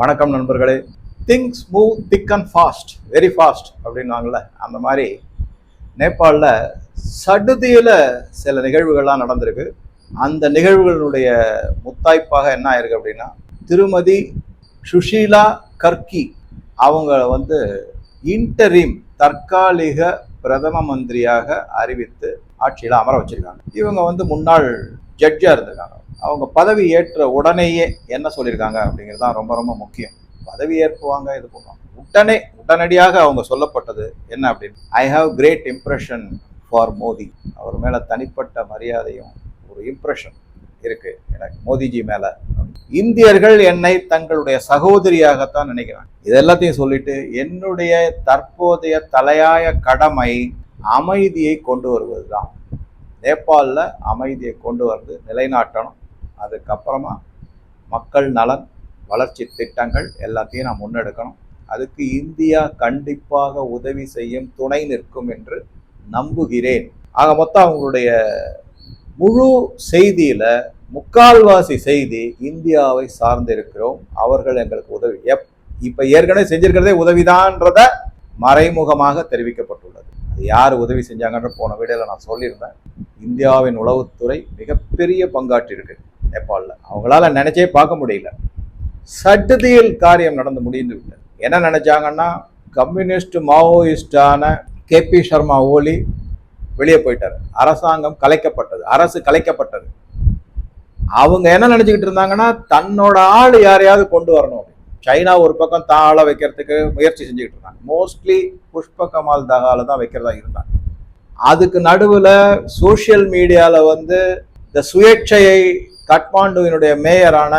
வணக்கம் நண்பர்களே. Things move thick and fast very fast அப்படின்வாங்கல்ல அந்த மாதிரி நேபாளில் சடுதியில் சில நிகழ்வுகள்லாம் நடந்திருக்கு. அந்த நிகழ்வுகளுடைய முத்தாய்ப்பாக என்ன ஆயிருக்கு அப்படின்னா திருமதி சுஷீலா கர்கி அவங்க வந்து இன்டரிம் தற்காலிக பிரதம மந்திரியாக அறிவித்து ஆட்சியில் அமர வச்சிருக்காங்க. இவங்க வந்து முன்னாள் ஜட்ஜாக இருந்திருக்காங்க. அவங்க பதவி ஏற்ற உடனேயே என்ன சொல்லியிருக்காங்க அப்படிங்கிறது தான் ரொம்ப ரொம்ப முக்கியம். பதவி ஏற்புவாங்க இது பண்ணுவாங்க உடனே உடனடியாக அவங்க சொல்லப்பட்டது என்ன அப்படின்னு. I have great impression for Modi அவர் மேலே தனிப்பட்ட மரியாதையும் ஒரு இம்ப்ரெஷன் இருக்கு. எனக்கு மோடிஜி மேலே. இந்தியர்கள் என்னை தங்களுடைய சகோதரியாகத்தான் நினைக்கிறாங்க. இது எல்லாத்தையும் சொல்லிட்டு என்னுடைய தற்போதைய தலையாய கடமை அமைதியை கொண்டு வருவதுதான். நேபாளில் அமைதியை கொண்டு வந்து நிலைநாட்டணும். அதுக்கப்புறமா மக்கள் நலன் வளர்ச்சி திட்டங்கள் எல்லாத்தையும் நான் முன்னெடுக்கணும். அதுக்கு இந்தியா கண்டிப்பாக உதவி செய்யும் துணை நிற்கும் என்று நம்புகிறேன். ஆக மொத்தம் அவங்களுடைய முழு செய்தியில் முக்கால்வாசி செய்தி இந்தியாவை சார்ந்திருக்கிறோம். அவர்கள் எங்களுக்கு உதவி. எப் இப்போ ஏற்கனவே செஞ்சிருக்கிறதே உதவிதான்றத மறைமுகமாக தெரிவிக்கப்பட்டுள்ளது. அது யார் உதவி செஞ்சாங்கன்ற போன வீடியோவில் நான் சொல்லியிருந்தேன். இந்தியாவின் உளவுத்துறை மிகப்பெரிய பங்காற்றியிருக்கு. நேபாளில் அவங்களால நினைச்சே பார்க்க முடியல. சட்டுதியில் காரியம் நடந்து முடிந்து விட்டது. என்ன நினைச்சாங்கன்னா கம்யூனிஸ்ட் மாவோயிஸ்டான கே பி சர்மா ஓலி வெளியே போயிட்டார். அரசாங்கம் கலைக்கப்பட்டது. அரசு கலைக்கப்பட்டது. அவங்க என்ன நினச்சிக்கிட்டு இருந்தாங்கன்னா தன்னோட ஆள் யாரையாவது கொண்டு வரணும். சைனா ஒரு பக்கம் தான் ஆளை வைக்கிறதுக்கு முயற்சி செஞ்சுக்கிட்டு இருந்தாங்க. மோஸ்ட்லி புஷ்ப கமால் தகால தான் வைக்கிறதா இருந்தாங்க. அதுக்கு நடுவில் சோஷியல் மீடியாவில் வந்து இந்த சுயேட்சையை கட்மாண்டுவினுடைய மேயரான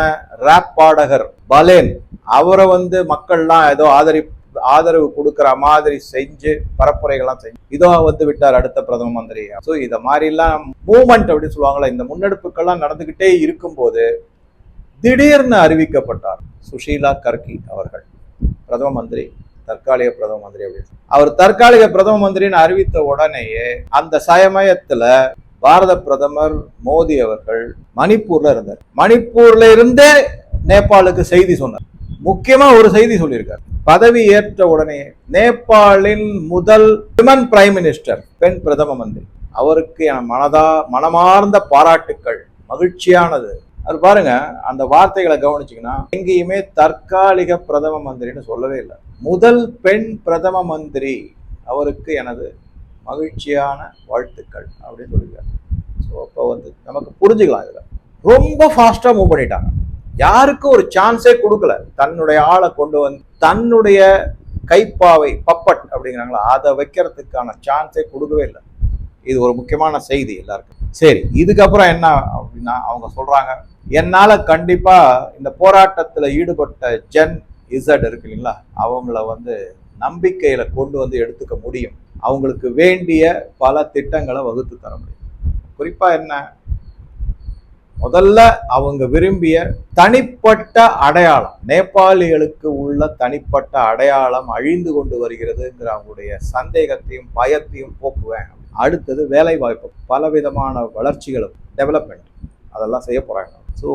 ரேப் பாடகர் பலேன் அவரை வந்து மக்கள்லாம் ஏதோ ஆதரி ஆதரவு கொடுக்குற மாதிரி செஞ்சு பரப்புரைகள்லாம் செஞ்சு இதோ வந்து விட்டார் அடுத்த பிரதம மந்திரி. ஸோ இதை மாதிரிலாம் மூமெண்ட் அப்படின்னு சொல்லுவாங்களா இந்த முன்னெடுப்புகள்லாம் நடந்துக்கிட்டே இருக்கும்போது திடீர்னு அறிவிக்கப்பட்டார் சுஷீலா கர்கி அவர்கள் பிரதம மந்திரி தற்காலிக பிரதம மந்திரி அப்படின்னு. அவர் தற்காலிக பிரதம மந்திரின்னு அறிவித்த உடனேயே அந்த சமயத்துல பாரத பிரதமர் மோடி அவர்கள் மணிப்பூர்ல இருந்தார். மணிப்பூர்ல இருந்தே நேபாளுக்கு செய்தி சொன்னார். முக்கியமா ஒரு செய்தி சொல்லியிருக்கார். பதவி ஏற்ற உடனே நேபாளின் முதல் விமன் பிரைம் மினிஸ்டர் பெண் பிரதம மந்திரி. அவருக்கு என் மனதா மனமார்ந்த பாராட்டுக்கள் மகிழ்ச்சியானது. அது பாருங்க அந்த வார்த்தைகளை கவனிச்சிங்கன்னா எங்கேயுமே தற்காலிக பிரதம மந்திரின்னு சொல்லவே இல்லை. முதல் பெண் பிரதம மந்திரி அவருக்கு எனது மகிழ்ச்சியான வாழ்த்துக்கள் அப்படின்னு சொல்லியிருக்காரு. ஸோ அப்போ வந்து நமக்கு புரிஞ்சுக்கலாம் இதில். ரொம்ப ஃபாஸ்ட்டாக மூவ் பண்ணிட்டாங்க. யாருக்கும் ஒரு சான்ஸே கொடுக்கல. தன்னுடைய ஆளை கொண்டு வந்து தன்னுடைய கைப்பாவை பப்பட் அப்படிங்கிறாங்களா அதை வைக்கிறதுக்கான சான்ஸே கொடுக்கவே இல்லை. இது ஒரு முக்கியமான செய்தி எல்லாருக்கும். சரி இதுக்கப்புறம் என்ன அப்படின்னா அவங்க சொல்கிறாங்க என்னால் கண்டிப்பாக இந்த போராட்டத்தில் ஈடுபட்ட ஜென் இசட் இருக்கு இல்லைங்களா? அவங்கள வந்து நம்பிக்கையில் கொண்டு வந்து எடுத்துக்க முடியும். அவங்களுக்கு வேண்டிய பல திட்டங்களை வகுத்து தர முடியும். குறிப்பாக என்ன? முதல்ல அவங்க விரும்பிய தனிப்பட்ட அடையாளம் நேபாளிகளுக்கு உள்ள தனிப்பட்ட அடையாளம் அழிந்து கொண்டு வருகிறதுங்கிற அவங்களுடைய சந்தேகத்தையும் பயத்தையும் போக்குவேன். அடுத்தது வேலைவாய்ப்பு பலவிதமான வளர்ச்சிகளும் டெவலப்மெண்ட் அதெல்லாம் செய்ய போகிறாங்க ஸோ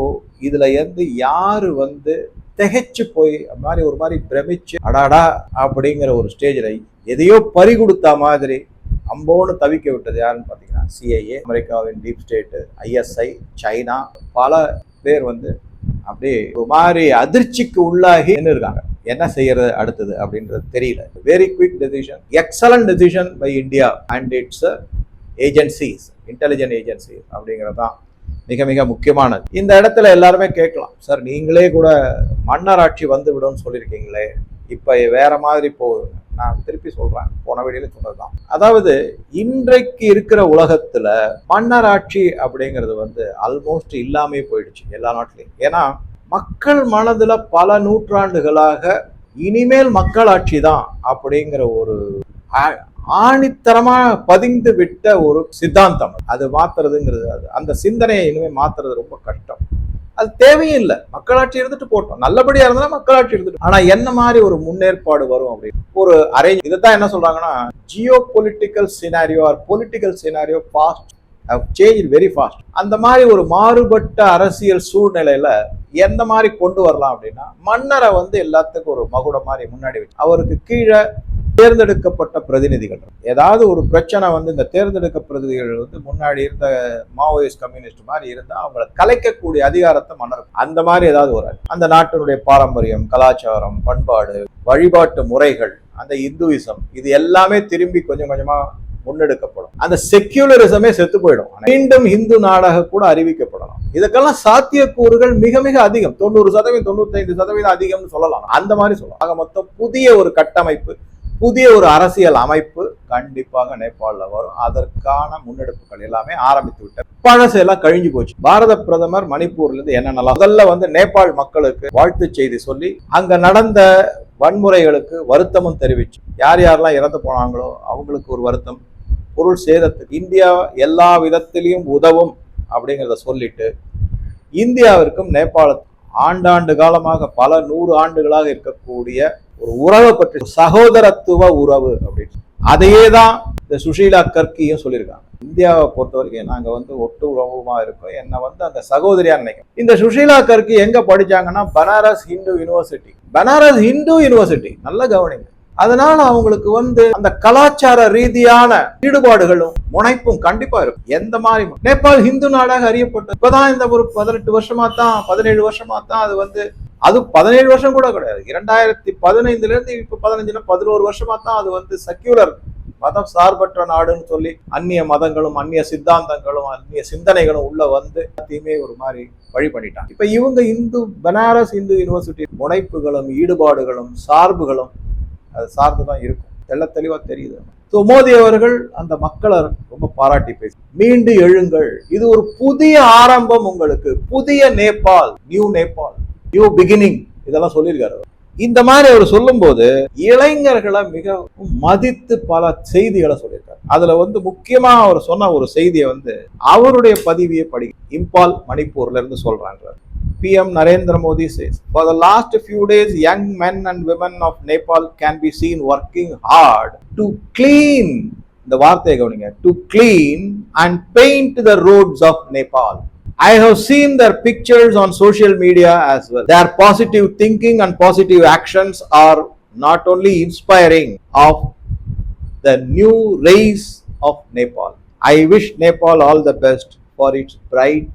இதில் இருந்து யார் வந்து திகைச்சு போய் மாதிரி ஒரு மாதிரி பிரமிச்சு அடாடா அப்படிங்கிற ஒரு ஸ்டேஜில் எதையோ பறி கொடுத்த மாதிரி அம்போன்னு தவிக்க விட்டது யாருன்னு பார்த்தீங்கன்னா சிஐஏ அமெரிக்காவின் டீப் ஸ்டேட்டு ஐஎஸ்ஐ சைனா பல பேர் வந்து அப்படியே ஒரு மாதிரி அதிர்ச்சிக்கு உள்ளாகி நின்று இருக்காங்க என்ன செய்யறது அடுத்தது அப்படின்றது தெரியல. Very quick decision excellent decision by India and its agencies intelligent agency அப்படிங்கிறது தான் மிக மிக முக்கியமானது. இந்த இடத்துல எல்லாருமே கேட்கலாம் சார் நீங்களே கூட மன்னராட்சி வந்து விடும்னு சொல்லியிருக்கீங்களே இப்போ வேற மாதிரி போகுது நான் திருப்பி சொல்றேன் போன வீடியோல சொன்னதுதான். அதாவது இன்றைக்கு இருக்கிற உலகத்துல மன்னராட்சி அப்படிங்கிறது வந்து ஆல்மோஸ்ட் இல்லாமே போயிடுச்சு எல்லா நாட்டிலையும். ஏன்னா மக்கள் மனதுல பல நூற்றாண்டுகளாக இனிமேல் மக்களாட்சி தான் அப்படிங்கிற ஒரு ஆ- ஆணித்தரமா பதிந்து விட்ட ஒரு சித்தாந்தம் அது. மாத்துறதுங்கிறது அது. அந்த சிந்தனையை இனிமே மாத்துறது ரொம்ப கஷ்டம். அது தேவையும் இல்லை மக்களாட்சி இருந்துட்டு போட்டோம். நல்லபடியா இருந்தாலும் மக்களாட்சி இருந்துட்டு ஆனா என்ன மாதிரி ஒரு முன்னேற்பாடு வரும் அப்படின்னு ஒரு அரேஞ்ச் இதைத்தான் என்ன சொல்றாங்கன்னா geopolitical scenario or political scenario fast change very fast அந்த மாதிரி ஒரு மாறுபட்ட அரசியல் சூழ்நிலையில எந்த மாதிரி கொண்டு வரலாம் அப்படின்னா மன்னரை வந்து எல்லாத்துக்கும் ஒரு மகுடம் மாதிரி முன்னாடி அவருக்கு கீழே தேர்ந்தெடுக்கப்பட்ட பிரதிநிதிகள். ஏதாவது ஒரு பிரச்சனை வந்து இந்த தேர்ந்தெடுக்க பிரதிநிதிகள் வந்து முன்னாடி இருந்த மாவோயிஸ்ட் கம்யூனிஸ்ட் மாதிரி இருந்தால் அவங்களை கலைக்கக்கூடிய அதிகாரத்தை மன்னர் அந்த மாதிரி ஏதாவது ஒரு அந்த நாட்டினுடைய பாரம்பரியம் கலாச்சாரம் பண்பாடு வழிபாட்டு முறைகள் அந்த இந்துவிசம் இது எல்லாமே திரும்பி கொஞ்சம் கொஞ்சமாக முன்னெடுக்கப்படும். அந்த செக்யூலரிசமே செத்து போயிடும். மீண்டும் இந்து நாடாக கூட அறிவிக்கப்படலாம். இதுக்கெல்லாம் சாத்தியக்கூறுகள் மிக மிக அதிகம். தொண்ணூறு சதவீதம் தொண்ணூத்தைந்து சதவீதம் அதிகம்னு சொல்லலாம். அந்த மாதிரி சொல்லலாம். ஆக மொத்தம் புதிய ஒரு கட்டமைப்பு புதிய ஒரு அரசியல் அமைப்பு கண்டிப்பாக நேபாளில் வரும். அதற்கான முன்னெடுப்புகள் எல்லாமே ஆரம்பித்து விட்டார் பழசு எல்லாம் கழிஞ்சு போச்சு. பாரத பிரதமர் மணிப்பூர்ல இருந்து என்னென்னலாம் முதல்ல வந்து நேபாள் மக்களுக்கு வாழ்த்து செய்தி சொல்லி அங்க நடந்த வன்முறைகளுக்கு வருத்தமும் தெரிவிச்சு. யார் யாரெல்லாம் இறந்து போனாங்களோ அவங்களுக்கு ஒரு வருத்தம். பொருள் சேதத்துக்கு இந்தியா எல்லா விதத்திலையும் உதவும் அப்படிங்கிறத சொல்லிட்டு இந்தியாவிற்கும் நேபாளத்துக்கும் ஆண்டாண்டு காலமாக பல நூறு ஆண்டுகளாக இருக்கக்கூடிய ஒரு உறவை பற்றி சகோதரத்துவ உறவு அப்படின்னு. அதையே தான் இந்த சுஷீலா கர்கியும் சொல்லியிருக்காங்க. இந்தியாவை பொறுத்த வரைக்கும் நாங்கள் வந்து ஒட்டு உறவுமா இருக்கோம். என்னை வந்து அந்த சகோதரியாக நினைக்கிறோம். இந்த சுஷீலா கர்கி எங்கே படித்தாங்கன்னா பனாரஸ் ஹிந்து யூனிவர்சிட்டி. பனாரஸ் ஹிந்து யூனிவர்சிட்டி. நல்ல கவனிங்க. அதனால அவங்களுக்கு வந்து அந்த கலாச்சார ரீதியான ஈடுபாடுகளும் முனைப்பும் கண்டிப்பா இருக்கும். எந்த மாதிரி நேபாள் ஹிந்து நாடாக அறியப்பட்டது இப்பதான் இந்த ஒரு பதினெட்டு வருஷமா தான் பதினேழு வருஷமா தான் அது வந்து அது பதினேழு வருஷம் கூட கிடையாது. இரண்டாயிரத்தி பதினைந்துல இருந்து இப்ப பதினஞ்சுல பதினோரு வருஷமா தான் அது வந்து செக்யூலர் மதம் சார்பற்ற நாடுன்னு சொல்லி அந்நிய மதங்களும் அந்நிய சித்தாந்தங்களும் அந்நிய சிந்தனைகளும் உள்ள வந்து எல்லாத்தையுமே ஒரு மாதிரி வழி பண்ணிட்டாங்க. இப்ப இவங்க இந்து பனாரஸ் இந்து யூனிவர்சிட்டி முனைப்புகளும் ஈடுபாடுகளும் சார்புகளும் அது சார்ந்துதான் இருக்கும். தெள்ள தெளிவா தெரியுது. ஸோ மோடி அவர்கள் அந்த மக்களை ரொம்ப பாராட்டி பேசி மீண்டு எழுங்கள். இது ஒரு புதிய ஆரம்பம் உங்களுக்கு. புதிய Nepal new Nepal. New beginning இதெல்லாம் சொல்லியிருக்காரு இந்த மாதிரி அவர் சொல்லும்போது இளைஞர்களை மிகவும் மதித்து பல செய்திகளை சொல்லியிருக்காரு. அதுல வந்து முக்கியமா அவர் சொன்ன ஒரு செய்தியை வந்து அவருடைய பதிவியை படி இம்பால் மணிப்பூர்ல இருந்து சொல்றாங்க. PM Narendra Modi says, For the last few days, young men and women of Nepal can be seen working hard to clean, இந்த வார்த்தையை கவனிங்க, to clean and paint the roads of Nepal. I have seen their pictures on social media as well. Their positive thinking and positive actions are not only inspiring of the new race of Nepal. I wish Nepal all the best for its bright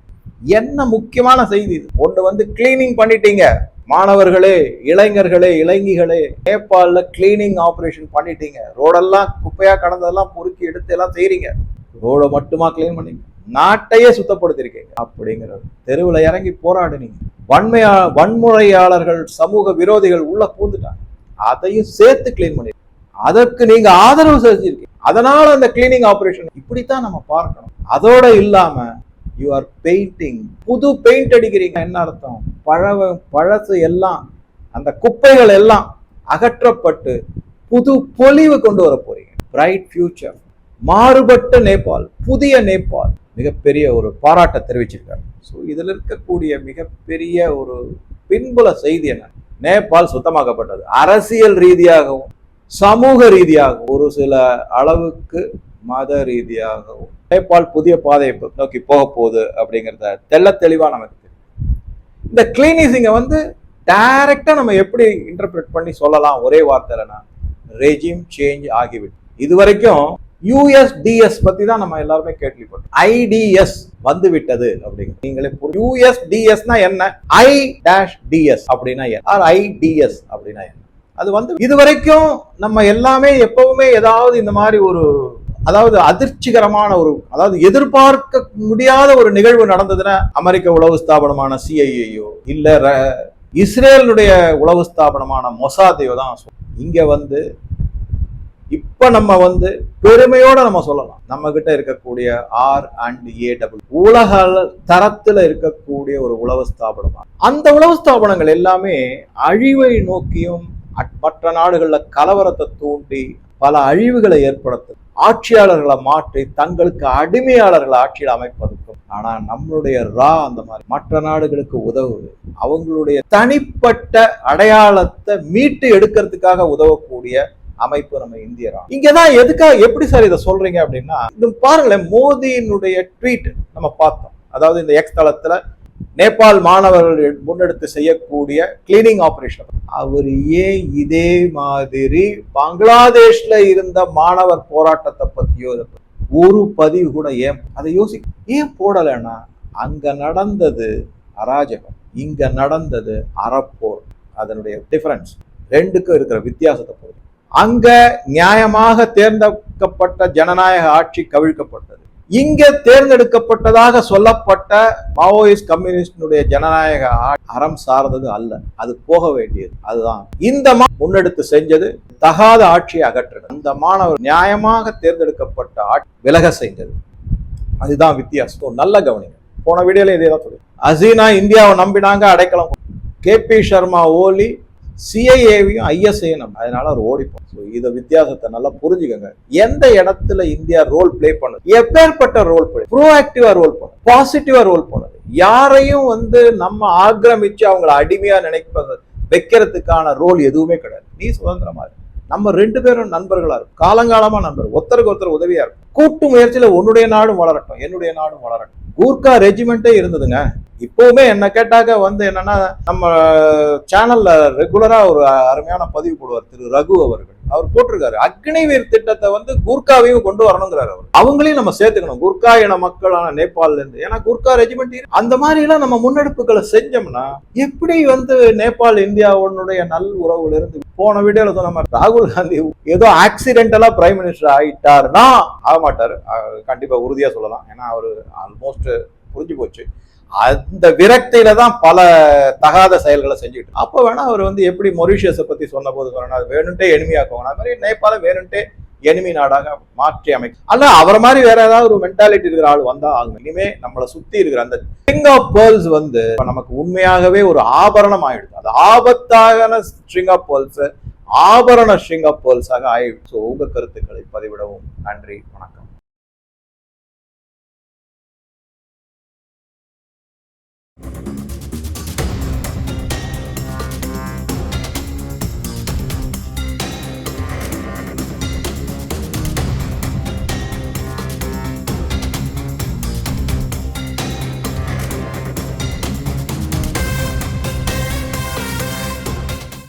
என்ன முக்கியமான செய்தி இது ஒன்று வந்து cleaning பண்ணிட்டீங்க மாணவர்களே இளைஞர்களே இளைஞிகளே நேபாளில் cleaning operation பண்ணிட்டீங்க ரோடெல்லாம் குப்பையா கடந்ததெல்லாம் பொறுக்கி எடுத்து எல்லாம் செய்றீங்க ரோடை மட்டுமா கிளீன் பண்ணீங்க நாட்டையே சுத்தப்படுத்திருக்கீங்க அப்படிங்கிறது தெருவில் இறங்கி போராடுனீங்க. வன்மையா வன்முறையாளர்கள் சமூக விரோதிகள் உள்ள பூந்துட்டாங்க அதையும் சேர்த்து கிளீன் பண்ணி அதற்கு நீங்க ஆதரவு செஞ்சிருக்கீங்க அதனால அந்த கிளீனிங் ஆபரேஷன் இப்படித்தான் நம்ம பார்க்கணும். அதோட இல்லாம யூ ஆர் பெயிண்டிங் புது பெயிண்ட் அடிக்கிறீங்க. என்ன அர்த்தம்? பழவ பழசு எல்லாம் அந்த குப்பைகள் எல்லாம் அகற்றப்பட்டு புது பொலிவு கொண்டு வர போறீங்க. பிரைட் ஃபியூச்சர் மாறுபட்ட நேபாள் புதிய நேபாள். மிகப்பெரிய ஒரு பாராட்டை தெரிவிச்சிருக்காரு. ஸோ இதில் இருக்கக்கூடிய மிகப்பெரிய ஒரு பின்புல செய்தி என்ன? நேபாள் சுத்தமாக்கப்பட்டது. அரசியல் ரீதியாகவும் சமூக ரீதியாகவும் ஒரு சில அளவுக்கு மத ரீதியாகவும் நேபாள் புதிய பாதையை நோக்கி போக போகுது அப்படிங்கிறத தெள்ள தெளிவாக நமக்கு தெரியும். இந்த கிளீனிசிங்கை வந்து டைரக்டாக நம்ம எப்படி இன்டர்பிரட் பண்ணி சொல்லலாம்? ஒரே வார்த்தைலனா ரெஜிம் சேஞ்ச் ஆகிவிட்டு இது வரைக்கும் யூஎஸ்டிஎஸ் பத்தி தான் நம்ம எல்லாருமே கேள்விப்பட்டோம். ஐடிஎஸ் வந்து விட்டது அப்படிங்க நீங்களே யூஎஸ்டிஎஸ்னா என்ன? ஐ டேஷ் டிஎஸ் அப்படின்னா ஆர் ஐடிஎஸ் அப்படின்னா என்ன? அது வந்து இது வரைக்கும் நம்ம எல்லாமே எப்பவுமே ஏதாவது இந்த மாதிரி ஒரு அதாவது அதிர்ச்சிகரமான ஒரு அதாவது எதிர்பார்க்க முடியாத ஒரு நிகழ்வு நடந்ததுன்னா அமெரிக்க உளவு ஸ்தாபனமான சிஐஏயோ இல்ல ர- இஸ்ரேலுடைய உளவு ஸ்தாபனமான மொசாதையோ தான் சொல்லும். இங்க வந்து இப்போ நம்ம வந்து பெருமையோட நம்ம சொல்லலாம். நம்ம கிட்ட இருக்கக்கூடிய ஆர் அண்ட் ஏ டபுள் உலக அள- தரத்துல இருக்கக்கூடிய ஒரு உழவு ஸ்தாபனம். அந்த உழவு ஸ்தாபனங்கள் எல்லாமே அழிவை நோக்கியும் மற்ற நாடுகளில் கலவரத்தை தூண்டி பல அழிவுகளை ஏற்படுத்தும். ஆட்சியாளர்களை மாற்றி தங்களுக்கு அடிமையாளர்களை ஆட்சியில் அமைப்பதற்கும் ஆனா நம்மளுடைய ரா அந்த மாதிரி மற்ற நாடுகளுக்கு உதவுது. அவங்களுடைய தனிப்பட்ட அடையாளத்தை மீட்டு எடுக்கிறதுக்காக உதவக்கூடிய அமைப்பு நம்ம இந்தியரா இங்கதான் எதுக்காக எப்படி சார் இதை சொல்றீங்க அப்படின்னா இது பாருங்களேன் மோதியினுடைய ட்வீட் நம்ம பார்த்தோம். அதாவது இந்த எக்ஸ் தளத்துல நேபாள் மாணவர்கள் முன்னெடுத்து செய்யக்கூடிய கிளீனிங் ஆபரேஷன் அவர் ஏன் இதே மாதிரி பங்களாதேஷ்ல இருந்த மாணவர் போராட்டத்தை பத்தியோ ஒரு பதிவு கூட ஏன் அதை யோசி ஏன் போடலைன்னா அங்க நடந்தது அராஜகம் இங்க நடந்தது அறப்போர். அதனுடைய டிஃபரன்ஸ் ரெண்டுக்கும் இருக்கிற வித்தியாசத்தை பொறுத்து. அங்க நியாயமாக தேர்ந்தெடுக்கப்பட்ட ஜனநாயக ஆட்சி கவிழ்க்கப்பட்டது. இங்க தேர்ந்தெடுக்கப்பட்டதாக சொல்லப்பட்ட மாவோயிஸ்ட் கம்யூனிஸ்டினுடைய ஜனநாயக அறம் சார்ந்தது அல்ல. அது போக வேண்டியது. அதுதான். இந்த முன்னெடுத்து செஞ்சது தகாத ஆட்சியை அகற்றுது அந்த மாணவர் நியாயமாக தேர்ந்தெடுக்கப்பட்ட ஆட்சி விலக செஞ்சது. அதுதான் வித்தியாசம். நல்ல கவனிங்க. போன வீடியோல இதே தான் சொல்லி அசீனா இந்தியாவை நம்பினாங்க அடைக்கலம் கே பி சர்மா ஓலி சிஐஏவையும் ஐஎஸ்ஐயும் நம்ம அதனால அவர் ஓடிப்போம். ஸோ இதை வித்தியாசத்தை நல்லா புரிஞ்சுக்கோங்க. எந்த இடத்துல இந்தியா ரோல் ப்ளே பண்ணுது? எப்பேற்பட்ட ரோல் பிளே ப்ரோஆக்டிவா ரோல் பண்ணுது பாசிட்டிவா ரோல் பண்ணுது யாரையும் வந்து நம்ம ஆக்கிரமிச்சு அவங்கள அடிமையா நினைப்பது வைக்கிறதுக்கான ரோல் எதுவுமே கிடையாது. நீ சுதந்திரமா இருக்கு நம்ம ரெண்டு பேரும் நண்பர்களா இருக்கும் காலங்காலமா நண்பர் ஒருத்தருக்கு ஒருத்தர் உதவியா இருக்கும் கூட்டு முயற்சியில உன்னுடைய நாடும் வளரட்டும் என்னுடைய நாடும் வளரட்டும். கூர்கா ரெஜிமெண்ட்டே இருந்ததுங்க. இப்போவுமே என்ன கேட்டாக்க வந்து என்னன்னா நம்ம சேனல்ல ரெகுலரா ஒரு அருமையான பதிவு போடுவார் திரு ரகு அவர்கள். அவர் போட்டிருக்காரு. அக்னிவீர் திட்டத்தை வந்து குர்காவையும் கொண்டு வரணுங்கிறாரு அவர். அவங்களையும் நம்ம சேர்த்துக்கணும். குர்கா இன மக்களான நேபாள்ல இருந்து ஏன்னா குர்கா ரெஜிமெண்ட் அந்த மாதிரி எல்லாம் நம்ம முன்னெடுப்புகளை செஞ்சோம்னா எப்படி வந்து நேபாள் இந்தியாவுடைய நல் உறவுல இருந்து போன வீடியோல சொன்ன ராகுல் காந்தி ஏதோ ஆக்சிடென்டலா பிரைம் மினிஸ்டர் ஆயிட்டாருன்னா ஆக மாட்டாரு கண்டிப்பா உறுதியா சொல்லலாம். ஏன்னா அவரு ஆல்மோஸ்ட் புரிஞ்சு போச்சு. அந்த விரக்தியில தான் பல தகாத செயல்களை செஞ்சுட்டு அப்போ வேணா அவர் வந்து எப்படி மொரிஷியஸை பத்தி சொன்ன போது சொன்னா அது வேணும்ட்டே எளிமையாக்குவாங்க. அது மாதிரி நேபாள வேணும்ட்டே எனிமி நாடாக மாற்றி அமைக்கும் அல்ல அவரை மாதிரி வேற ஏதாவது ஒரு மென்டாலிட்டி இருக்கிற ஆள் வந்தா ஆகும் இனிமே நம்மளை சுத்தி இருக்கிற அந்த ஸ்ட்ரிங் ஆஃப் பேர்ல்ஸ் வந்து நமக்கு உண்மையாகவே ஒரு ஆபரணம் ஆயிடுது. அது ஆபத்தான ஸ்ட்ரிங் ஆஃப் பேர்ல்ஸ் ஆபரண ஸ்ட்ரிங் ஆஃப் பேர்ல்ஸாக ஆயிடுச்சு ஸோ உங்க கருத்துக்களை பதிவிடவும். நன்றி வணக்கம்.